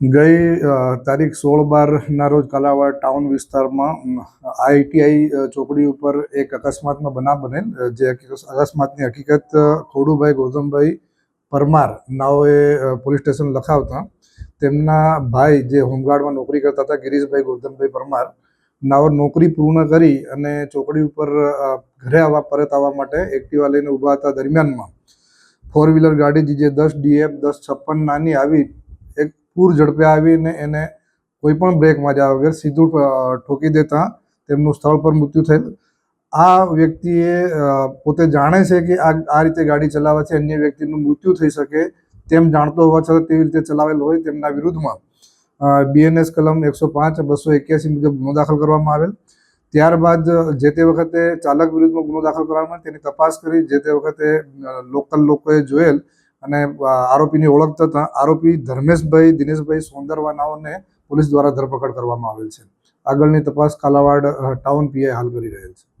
ગઈ તારીખ સોળ બારના રોજ કાલાવાડ ટાઉન વિસ્તારમાં આઈટીઆઈ ચોકડી ઉપર એક અકસ્માતનો બનાવ બનેલ જે અકસ્માતની હકીકત ખોડુભાઈ ગૌતમભાઈ પરમાર, નાઓએ પોલીસ સ્ટેશન લખાવતા, તેમના ભાઈ જે હોમગાર્ડમાં નોકરી કરતા હતા, ગિરીશભાઈ ગૌતમભાઈ પરમાર, નાઓ નોકરી પૂર્ણ કરી અને ચોકડી ઉપર ઘરે આવવા, પરત આવવા માટે એક્ટિવા લઈને ઊભા હતા દરમિયાનમાં. ફોર વ્હીલર ગાડી જે દસ ડીએફ દસ છપ્પન નાની આવી પૂર ઝડપે આવીને એને કોઈ પણ બ્રેક માર્યા વગર સીધું ઠોકી દેતા, તેમનું સ્થળ પર મૃત્યુ થયેલ. આ વ્યક્તિએ પોતે જાણે છે કે આ આ રીતે ગાડી ચલાવવાથી અન્ય વ્યક્તિનું મૃત્યુ થઈ શકે તેમ જાણતો હોવા છતાં તેવી રીતે ચલાવેલ હોય તેમના વિરુદ્ધમાં. બીએનએસ કલમ એકસો પાંચ, બસો એક્યાસી મુજબ ગુનો દાખલ કરવામાં આવેલ. ત્યારબાદ, જે તે વખતે ચાલક વિરુદ્ધમાં ગુનો દાખલ કરવામાં તેની તપાસ કરી, જે તે વખતે લોકલ લોકોએ જોયેલ અને આરોપીની ઓળખ થતાં આરોપી ધર્મેશભાઈ, દિનેશભાઈ સોંદરવા નાઓને પોલીસ દ્વારા ધરપકડ કરવામાં આવેલ છે. આગળની તપાસ કાલાવાડ ટાઉન પીઆઈ હાલ કરી રહેલ છે.